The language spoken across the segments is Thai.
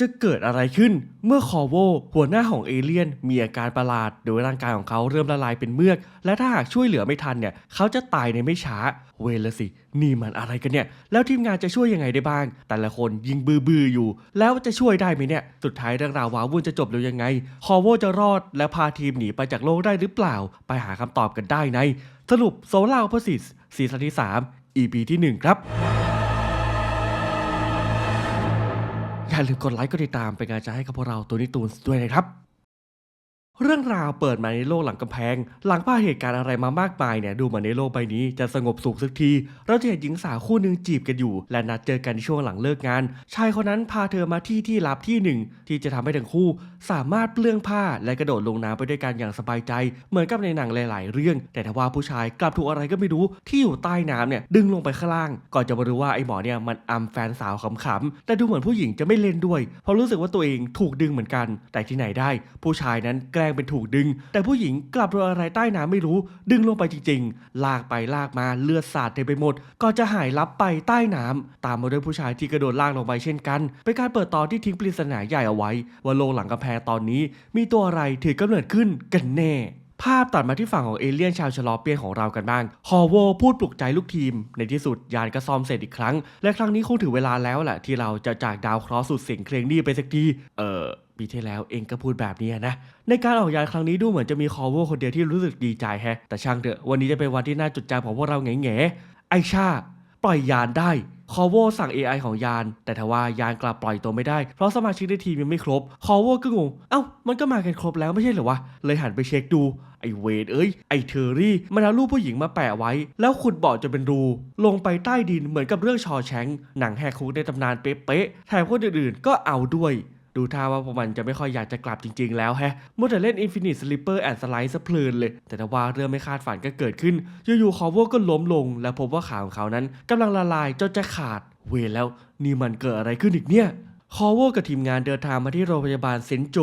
จะเกิดอะไรขึ้นเมื่อคอโวหัวหน้าของเอเลี่ยน มีอาการประหลาด โดยร่างกายของเขาเริ่มละลายเป็นเมือก และถ้าหากช่วยเหลือไม่ทันเนี่ย เขาจะตายในไม่ช้า เวละสิ นี่มันอะไรกันเนี่ย แล้วทีมงานจะช่วยยังไงได้บ้าง แต่ละคนยิงบือบือๆอยู่ แล้วจะช่วยได้ไหมเนี่ย สุดท้ายเรื่องราวว้าวุ่นจะจบลงยังไง คอโวจะรอด และพาทีมหนีไปจากโลกได้หรือเปล่า ไปหาคำตอบกันได้ใน สรุปโซล่าร์ o พ o สิตซีซั่นที่ 3 EP ที่ 1 ครับ อย่าลืมกดไลค์กดติดตามเป็นกำลังใจให้กับพวกเราตัวนิตูนด้วยนะครับ เรื่องราวเปิดมาในโลกหลังกำแพง หลังผ่านเหตุการณ์อะไรมามากมายเนี่ยดูเหมือนในโลกใบนี้จะสงบสุขสักที เราจะเห็นหญิงสาวคู่หนึ่งจีบกันอยู่ และนัดเจอกันในช่วงหลังเลิกงาน ชายคนนั้นพาเธอมาที่ที่ลับที่หนึ่งที่จะทำให้ทั้งคู่ สามารถเปลื้องผ้าและกระโดดลงน้ำไปด้วยกันอย่างสบายใจ เหมือนกับในหนังหลาย ๆ เรื่อง แต่ถ้าว่าผู้ชายกลับถูกอะไรก็ไม่รู้ที่อยู่ใต้น้ำเนี่ยดึงลงไปข้างล่าง ก่อนจะมารู้ว่าไอ้หมอเนี่ยมันอำแฟนสาวขำๆแต่ดูเหมือนผู้หญิงจะไม่เล่นด้วยเพราะรู้สึกว่าตัวเองถูกดึงเหมือนกัน แต่ที่ไหนได้ ผู้ชายนั้นแกล้งเป็นถูกดึง แต่ผู้หญิงกลับโดนอะไรใต้น้ำไม่รู้ ดึงลงไปจริง ๆ ลากไปลากมาเลือดสาดเต็มไปหมดก่อนจะหายลับไปใต้น้ำตามมาด้วยผู้ชายที่กระโดดลากลงไปเช่นกัน เป็นการเปิดตอนที่ทิ้งปริศนาใหญ่เอาไว้ ว่าโลกหลังกำแพงตอนนี้มีตัวอะไรถือกำเนิดขึ้นกันแน่ภาพตัดมาที่ฝั่งของเอเลี่ยนชาวชะลอเปียนของเรากันบ้าง ฮอโวพูดปลุกใจลูกทีม ในที่สุดยานก็ซ่อมเสร็จอีกครั้ง และครั้งนี้คงถึงเวลาแล้วแหละที่เราจะจากดาวเคราะห์สุดเสียงเครงนี่ไปสักที เออ ปีที่แล้วเองก็พูดแบบนี้นะ ในการออกยานครั้งนี้ดูเหมือนจะมีคอโวคนเดียวที่รู้สึกดีใจแฮะ แต่ช่างเถอะวันนี้จะเป็นวันที่น่าจดจำของพวกเราแง่ๆไอชา ปล่อยยานได้คอโวสั่ง AI ของยาน แต่ทว่ายานกลับปล่อยตัวไม่ได้ เพราะสมาชิกในทีมยังไม่ครบคอโวก็งง เอ้า มันก็มากันครบแล้วไม่ใช่เหรอวะ เลยหันไปเช็คดู ไอเวดเอ้ย ไอเทอรี่ มันเอารูปผู้หญิงมาแปะไว้ แล้วขุดบ่อจนเป็นรู ลงไปใต้ดินเหมือนกับเรื่องชอแชงหนังแหกคุกในตำนานเป๊ะๆแถมคนอื่นๆก็เอาด้วย ดูท่าว่าพวกมันจะไม่ค่อยอยากจะกลับจริง ๆ แล้วแฮะมัวแต่เล่น Infinite Slipper and Slide สะเพลินเลย แต่ถ้าว่าเรื่องไม่คาดฝันก็เกิดขึ้น อยู่ๆคอเวอร์ก็ล้มลง และพบว่าขาของเขานั้นกำลังละลายจนจะขาด เวแล้วนี่มันเกิดอะไรขึ้นอีกเนี่ย คอโวกับทีมงานเดินทางมาที่โรงพยาบาลเซนโจ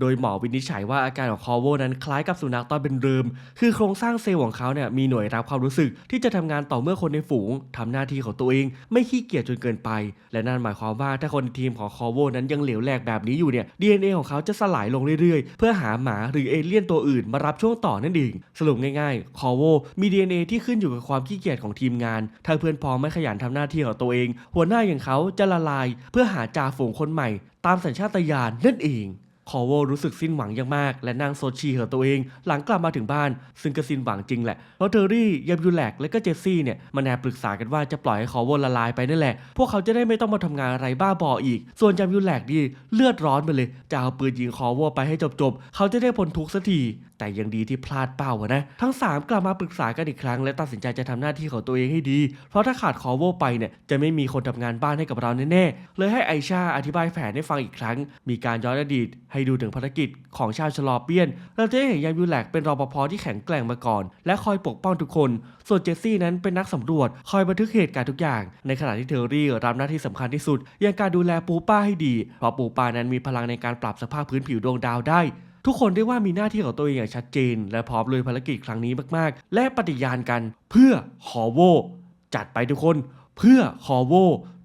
โดยหมอวินิจฉัยว่าอาการของคอโวนั้นคล้ายกับสุนัขตอนเป็นเริม คือโครงสร้างเซลล์ของเขาเนี่ยมีหน่วยรับความรู้สึกที่จะทำงานต่อเมื่อคนในฝูงทำหน้าที่ของตัวเอง ไม่ขี้เกียจจนเกินไป และนั่นหมายความว่าถ้าคนในทีมของคอโวนั้นยังเหลวแหลกแบบนี้อยู่เนี่ย DNA ของเขาจะสลายลงเรื่อยๆ เพื่อหาหมาหรือเอเลี่ยนตัวอื่นมารับช่วงต่อนั่นเอง สรุปง่ายๆ คอโวมี DNA ที่ขึ้นอยู่กับความขี้เกียจของทีมงาน ถ้าเพื่อนพ้องไม่ขยันทำหน้าที่ของตัวเอง หัวหน้าอย่างเขาจะละลาย เพื่อหาจ่าฝูงคนใหม่ ตามสัญชาตญาณนั่นเองคอโวรู้สึกสิ้นหวังอย่างมาก และนั่งโซชีขอตัวเองหลังกลับมาถึงบ้าน ซึ่งก็สิ้นหวังจริงแหละเพราะเทอรี่ยามยูแลกและก็เจสซี่เนี่ยมันแอบปรึกษากันว่าจะปล่อยให้คอโวละลายไปนั่นแหละ พวกเขาจะได้ไม่ต้องมาทำงานอะไรบ้าบออีก ส่วนยามยูแลกนี่เลือดร้อนไปเลย จะเอาปืนยิงคอโวไปให้จบๆ เขาจะได้พ้นทุกข์สักที แต่ยังดีที่พลาดเป้าอะนะ ทั้ง 3 กลับมาปรึกษากันอีกครั้ง และตัดสินใจจะทำหน้าที่ของตัวเองให้ดี เพราะถ้าขาดคอโวไปเนี่ยจะไม่มีคนทำงานบ้านให้กับเราแน่ๆ เลยให้ไอชาอธิบายแผนให้ฟังอีกครั้ง มีการย้อนอดีต ให้ดูถึงภารกิจของชาวชลอเปียน เราจะได้เห็นยามยูแลกเป็นรปภที่แข็งแกร่งมาก่อน และคอยปกป้องทุกคน ส่วนเจสซี่นั้นเป็นนักสำรวจ คอยบันทึกเหตุการณ์ทุกอย่าง ในขณะที่เทอรี่รับหน้าที่สำคัญที่สุดอย่างการดูแลปูป้าให้ดี เพราะปูป้านั้นมีพลังในการปรับสภาพพื้นผิวดวงดาวได้ ทุกคนได้ว่ามีหน้าที่ของตัวเองอย่างชัดเจน และพร้อมลุยภารกิจครั้งนี้มากๆ และปฏิญาณกันเพื่อฮอโวจัดไปทุกคนเพื่อฮอโว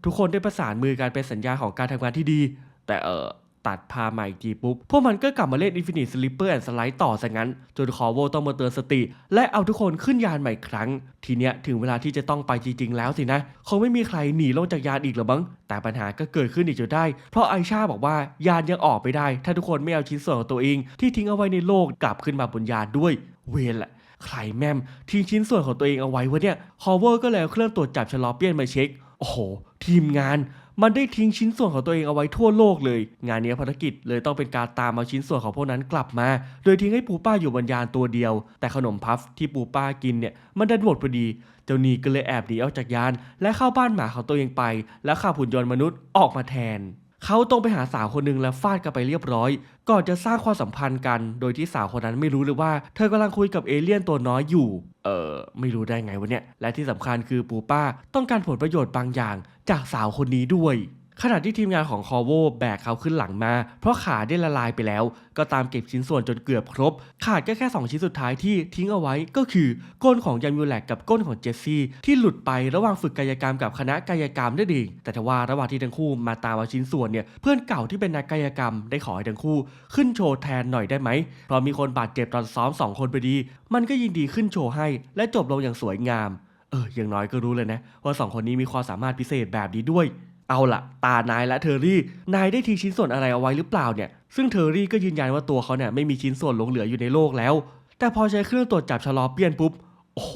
ทุกคนได้ประสานมือกันเป็นสัญญาของการทำงานที่ดี แต่เออ ตัดพาใหม่ทีปุ๊บ พวกมันก็กลับมาเล่น Infinite Slipper and Slide ต่อซะงั้น จนคอโวต้องมาเตือนสติ และเอาทุกคนขึ้นยานใหม่ครั้ง ทีเนี้ยถึงเวลาที่จะต้องไปจริงๆแล้วสินะคงไม่มีใครหนีลงจากยานอีกหรอมั้งแต่ปัญหาก็เกิดขึ้นอีกจนได้ เพราะไอชาบอกว่ายานยังออกไปได้ ถ้าทุกคนไม่เอาชิ้นส่วนของตัวเอง ที่ทิ้งเอาไว้ในโลกกลับขึ้นมาบนยานด้วย เวรละใครแม่มทิ้งชิ้นส่วนของตัวเองเอาไว้วะเนี่ยฮอเวอร์ก็เลยเอาเครื่องตรวจจับชลอเปียนมาเช็คโอ้โห ทีมงาน มันได้ทิ้งชิ้นส่วนของตัวเองเอาไว้ทั่วโลกเลย งานนี้ภารกิจเลยต้องเป็นการตามเอาชิ้นส่วนของพวกนั้นกลับมา โดยทิ้งให้ปูป้าอยู่บนยานตัวเดียว แต่ขนมพัฟที่ปูป้ากินเนี่ยมันดันหมดพอดี เจ้านีก็เลยแอบหนีออกจากยาน และเข้าบ้านหมาของตัวเองไป แล้วขับหุ่นยนต์มนุษย์ออกมาแทน เขาต้องไปหาสาวคนหนึ่งแล้วฟาดกันไปเรียบร้อย ก่อนจะสร้างความสัมพันธ์กัน โดยที่สาวคนนั้นไม่รู้เลยว่า เธอกำลังคุยกับเอเลี่ยนตัวน้อยอยู่ เออไม่รู้ได้ไงวะเนี่ย และที่สำคัญคือปูป้าต้องการผลประโยชน์บางอย่าง จากสาวคนนี้ด้วย ขณะที่ทีมงานของคอโวแบกเขาขึ้นหลังมา เพราะขาได้ละลายไปแล้ว ก็ตามเก็บชิ้นส่วนจนเกือบครบ ขาดแค่แค่ 2 ชิ้นสุดท้ายที่ทิ้งเอาไว้ก็คือ ก้นของยันยูแลกกับก้นของเจสซี่ ที่หลุดไประหว่างฝึกกายกรรมกับคณะกายกรรมนั่นเองแต่ทว่าระหว่างที่ทั้งคู่มาตามเอาชิ้นส่วนเนี่ยเพื่อนเก่าที่เป็นนักกายกรรมได้ขอให้ทั้งคู่ ขึ้นโชว์แทนหน่อยได้ไหมเพราะมีคนบาดเจ็บตอนซ้อมสองคนพอดี มันก็ยินดีขึ้นโชว์ให้ และจบลงอย่างสวยงามเอออย่างน้อยก็รู้เลยนะว่าสองคนนี้มีความสามารถพิเศษแบบนี้ด้วย เอาละตานายและเทอรี่ นายได้ทิ้งชิ้นส่วนอะไรเอาไว้หรือเปล่าเนี่ย ซึ่งเทอรี่ก็ยืนยันว่าตัวเขาเนี่ยไม่มีชิ้นส่วนหลงเหลืออยู่ในโลกแล้ว แต่พอใช้เครื่องตรวจจับชะลอเปี้ยนปุ๊บ โอ้โห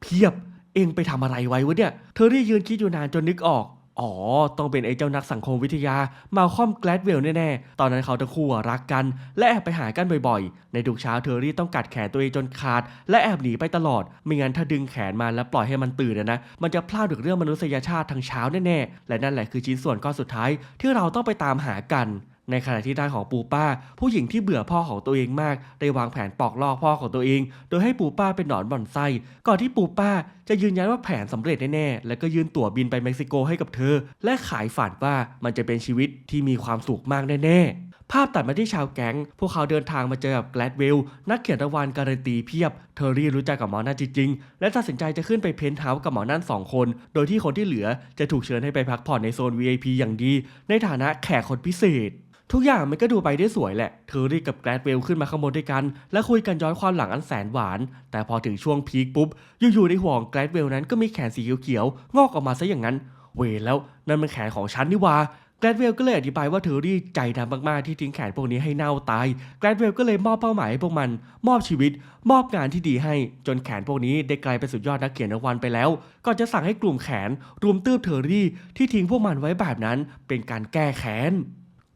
เพียบ เองไปทำอะไรไว้วะเนี่ย เทอรี่ยืนคิดอยู่นานจนนึกออก อ๋อ ต้องเป็นไอ้เจ้านักสังคมวิทยา มาคอมแกลดเวลแน่ ๆ ตอนนั้นเขาทั้งคู่รักกัน และแอบไปหากันบ่อยๆ ในทุกเช้าเทอรี่ต้องกัดแขนตัวเองจนขาด และแอบหนีไปตลอด ไม่งั้นถ้าดึงแขนมาแล้วปล่อยให้มันตื่นนะ มันจะพลาดถึงเรื่องมนุษยชาติทั้งเช้าแน่ๆ และนั่นแหละคือชิ้นส่วนก้อนสุดท้ายที่เราต้องไปตามหากัน ในขณะที่ด้านของปูป้า ผู้หญิงที่เบื่อพ่อของตัวเองมาก ได้วางแผนปอกลอกพ่อของตัวเอง โดยให้ปูป้าเป็นหนอนบ่อนไส้ก่อนที่ปูป้าจะยืนยันว่าแผนสำเร็จแน่ๆ แล้วก็ยื่นตั๋วบินไปเม็กซิโกให้กับเธอ และขายฝันว่ามันจะเป็นชีวิตที่มีความสุขมากแน่ๆภาพตัดมาที่ชาวแก๊ง พวกเขาเดินทางมาเจอกับแกลดเวล นักเขียนรางวัลการันตีเพียบ เทอรี่รู้จักกับหมอนั่นจริงๆ และตัดสินใจจะขึ้นไปเพนท์เฮาส์กับหมอนั่นสองคน โดยที่คนที่เหลือจะถูกเชิญให้ไปพักผ่อนในโซน VIP อย่างดี ในฐานะแขกคนพิเศษ ทุกอย่างมันก็ดูไปได้สวยแหละเทอรี่กับแกรดเวลขึ้นมาข้างบนด้วยกัน และคุยกันย้อนความหลังอันแสนหวาน แต่พอถึงช่วงพีคปุ๊บ อยู่ๆในหัวงแกรดเวลนั้นก็มีแขนสีเขียวๆ งอกออกมาซะอย่างนั้น เวแล้วนั่นมันแขนของฉันนี่ว่าแกรดเวลก็เลยอธิบายว่าเทอรี่ใจดำมากๆที่ทิ้งแขนพวกนี้ให้เน่าตาย แกรดเวลก็เลยมอบเป้าหมายให้พวกมัน มอบชีวิต มอบงานที่ดีให้ จนแขนพวกนี้ได้กลายเป็นสุดยอดนักเขียนรางวัลไปแล้ว ก่อนจะสั่งให้กลุ่มแขนรุมตื้บเทอรี่ที่ทิ้งพวกมันไว้แบบนั้นเป็นการแก้แค้น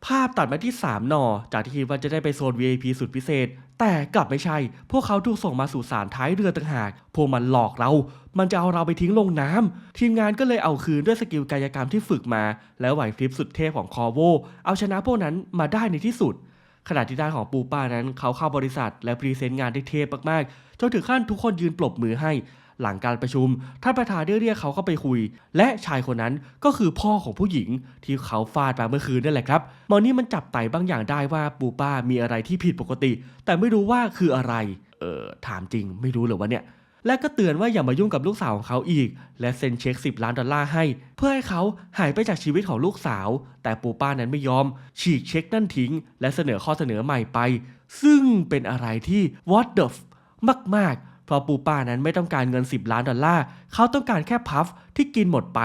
ภาพตัดมาที่ 3 นอ จากที่คิดว่าจะได้ไปโซน VIP สุดพิเศษ แต่กลับไม่ใช่ พวกเขาถูกส่งมาสู่สารท้ายเรือต่างหาก พวกมันหลอกเรา มันจะเอาเราไปทิ้งลงน้ำทีมงานก็เลยเอาคืนด้วยสกิลกายกรรมที่ฝึกมา แล้วไหวพริบสุดเทพของคอโว เอาชนะพวกนั้นมาได้ในที่สุด ขณะที่ด้านของปูป้านั้นเขาเข้าบริษัท และพรีเซนต์งานได้เทพมากๆ จนถึงขั้นทุกคนยืนปรบมือให้ หลังการประชุมท่านประธานได้เรียกเขาเข้าไปคุย และชายคนนั้นก็คือพ่อของผู้หญิงที่เขาฟาดมาเมื่อคืนนั่นแหละครับมอนี่มันจับไต่บางอย่างได้ว่าปูป้ามีอะไรที่ผิดปกติ แต่ไม่รู้ว่าคืออะไร เออถามจริงไม่รู้เหรือวะเนี่ยและก็เตือนว่าอย่ามายุ่งกับลูกสาวของเขาอีก และเซ็นเช็ค 10 ล้านดอลลาร์ให้ เพื่อให้เขาหายไปจากชีวิตของลูกสาว แต่ปูป้านั้นไม่ยอม ฉีกเช็คนั่นทิ้ง และเสนอข้อเสนอใหม่ไป ซึ่งเป็นอะไรที่ what the f มาก ๆ เพราะปูป้านั้นไม่ต้องการเงิน 10 ล้านดอลลาร์เขาต้องการแค่พัฟที่กินหมดไป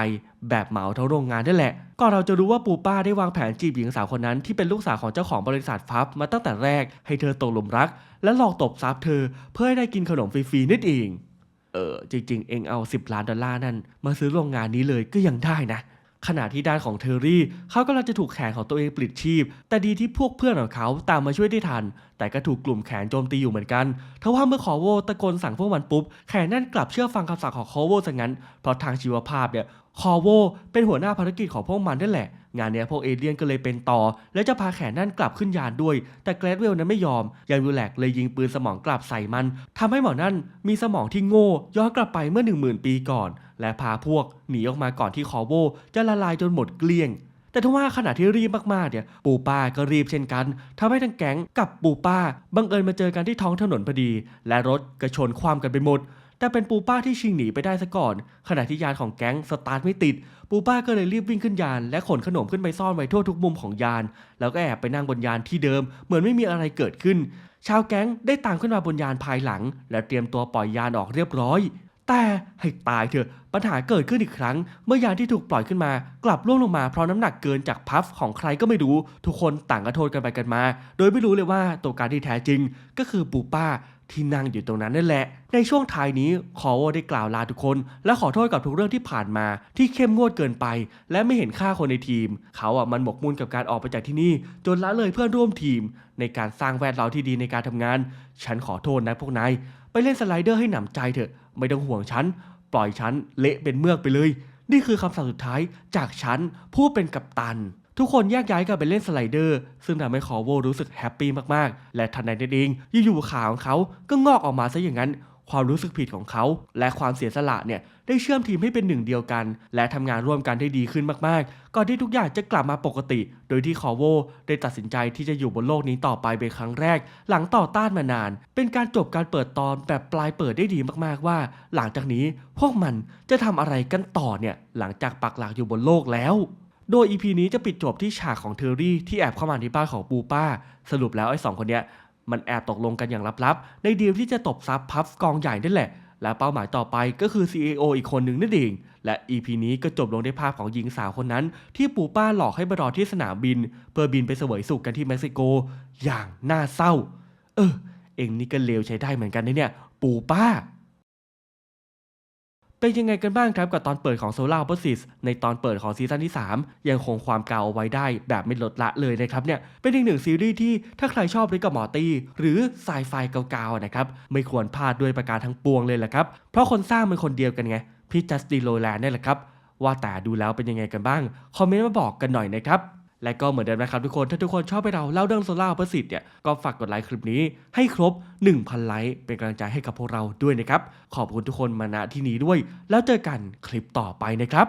แบบเหมาทั้งโรงงานนั่นแหละก่อนเราจะรู้ว่าปูป้าได้วางแผนจีบหญิงสาวคนนั้นที่เป็นลูกสาวของเจ้าของบริษัทพัฟมาตั้งแต่แรกให้เธอตกหลุมรัก และหลอกตบทรัพย์เธอเพื่อให้ได้กินขนมฟรีๆนั่นเอง เออจริง ๆ เองเอา 10 ล้านดอลลาร์นั่นมาซื้อโรงงานนี้เลยก็ยังได้นะ ขณะที่ด้านของเทอรี่เขากำลังจะถูกแขนของตัวเองปลิดชีพ แต่ดีที่พวกเพื่อนของเขาตามมาช่วยได้ทัน แต่ก็ถูกกลุ่มแขนโจมตีอยู่เหมือนกันทว่าเมื่อขอโวตะโกนสั่งพวกมันปุ๊บ แขนนั่นกลับเชื่อฟังคำสั่งของคอโวซะงั้น เพราะทางชีวภาพเนี่ย คอโวเป็นหัวหน้าภารกิจของพวกมันนั่นแหละ งานเนี้ยพวกเอเลี่ยนก็เลยเป็นต่อ และจะพาแขนนั่นกลับขึ้นยานด้วย แต่แกรดเวลนั้นไม่ยอมยานวิลแลกเลยยิงปืนสมองกลับใส่มันทำให้หมอนั่นมีสมองที่โง่ย้อนกลับไปเมื่อ 1 0,000 ปีก่อน และพาพวกหนีออกมาก่อนที่คอโวจะละลายจนหมดเกลี้ยงแต่ถ้าว่าขณะที่รีบมากๆเนี่ยปูป้าก็รีบเช่นกันทำให้ทั้งแก๊งกับปูป้าบังเอิญมาเจอกันที่ท้องถนนพอดี และรถก็ชนคว่ำกันไปหมด แต่เป็นปูป้าที่ชิงหนีไปได้ซะก่อน ขณะที่ยานของแก๊งสตาร์ทไม่ติด ปูป้าก็เลยรีบวิ่งขึ้นยาน และขนขนมขึ้นไปซ่อนไว้ทั่วทุกมุมของยาน แล้วก็แอบไปนั่งบนยานที่เดิม เหมือนไม่มีอะไรเกิดขึ้น ชาวแก๊งได้ตามขึ้นมาบนยานภายหลัง และเตรียมตัวปล่อยยานออกเรียบร้อย แต่ให้ตายเถอะปัญหาเกิดขึ้นอีกครั้ง เมื่อยานที่ถูกปล่อยขึ้นมา กลับล่วงลงมาเพราะน้ำหนักเกินจากพัฟของใครก็ไม่รู้ ทุกคนต่างกระโทษกันไปกันมา โดยไม่รู้เลยว่าตัวการที่แท้จริง ก็คือปูป้าที่นั่งอยู่ตรงนั้นนั่นแหละ ในช่วงท้ายนี้คอวได้กล่าวลาทุกคน และขอโทษกับทุกเรื่องที่ผ่านมา ที่เข้มงวดเกินไป และไม่เห็นค่าคนในทีม เขาอะมันหมกมุ่นกับการออกไปจากที่นี่ จนละเลยเพื่อนร่วมทีม ในการสร้างแวดล้อมที่ดีในการทำงาน ฉันขอโทษนะพวกนาย ไปเล่นสไลเดอร์ให้หนำใจเถอะ ไม่ต้องห่วงฉัน ปล่อยฉันเละเป็นเมือกไปเลย นี่คือคำสั่งสุดท้ายจากฉันผู้เป็นกัปตัน ทุกคนแยกย้ายกันไปเล่นสไลเดอร์ ซึ่งทำให้คอโวรู้สึกแฮปปี้มากๆ และทันใดนั้นเองอยู่ๆขาของเขาก็งอกออกมาซะอย่างนั้น ความรู้สึกผิดของเขา และความเสียสละเนี่ยได้เชื่อมทีมให้เป็นหนึ่งเดียวกัน และทำงานร่วมกันได้ดีขึ้นมากๆ ก่อนที่ทุกอย่างจะกลับมาปกติ โดยที่คอโวได้ตัดสินใจที่จะอยู่บนโลกนี้ต่อไปเป็นครั้งแรก หลังต่อต้านมานาน เป็นการจบการเปิดตอนแบบปลายเปิดได้ดีมากๆว่า หลังจากนี้พวกมันจะทำอะไรกันต่อเนี่ยหลังจากปักหลักอยู่บนโลกแล้วโดย EP นี้จะปิดจบที่ฉากของเทอรี่ที่แอบเข้ามาในบ้านของปูป้า สรุปแล้วไอ้สองคนเนี้ย มันแอบตกลงกันอย่างลับๆ ในดีลที่จะตบซับพับกองใหญ่นั่นแหละ และเป้าหมายต่อไปก็คือ CEO อีกคนหนึ่งนั่นเอง และ EP นี้ก็จบลงด้วยภาพของหญิงสาวคนนั้น ที่ปู่ป้าหลอกให้มารอที่สนามบิน เพื่อบินไปเสวยสุขกันที่เม็กซิโก อย่างน่าเศร้า เออ เองนี่ก็เลวใช้ได้เหมือนกันนะเนี่ย ปู่ป้า เป็นยังไงกันบ้างครับกับตอนเปิดของ Solar Opposites ในตอนเปิดของซีซั่นที่ 3 ยังคงความเก่าเอาไว้ได้แบบไม่ลดละเลยนะครับเนี่ยเป็นอีกหนึ่งซีรีส์ที่ถ้าใครชอบริกกับมอร์ตี้หรือไซไฟเก่าๆนะครับไม่ควรพลาดด้วยประการทั้งปวงเลยแหละครับ เพราะคนสร้างเป็นคนเดียวกันไงพี่จัสตินโรแลนด์นี่แหละครับว่าแต่ดูแล้วเป็นยังไงกันบ้าง คอมเมนต์มาบอกกันหน่อยนะครับ และก็เหมือนเดิมนะครับทุกคนถ้าทุกคนชอบให้เราเล่าเรื่องโซล่าประสิทธิ์เนี่ยก็ฝากกดไลค์คลิปนี้ให้ครบ 1,000 ไลค์เป็นกำลังใจให้กับพวกเราด้วยนะครับ ขอบคุณทุกคนมาณที่นี้ด้วย แล้วเจอกันคลิปต่อไปนะครับ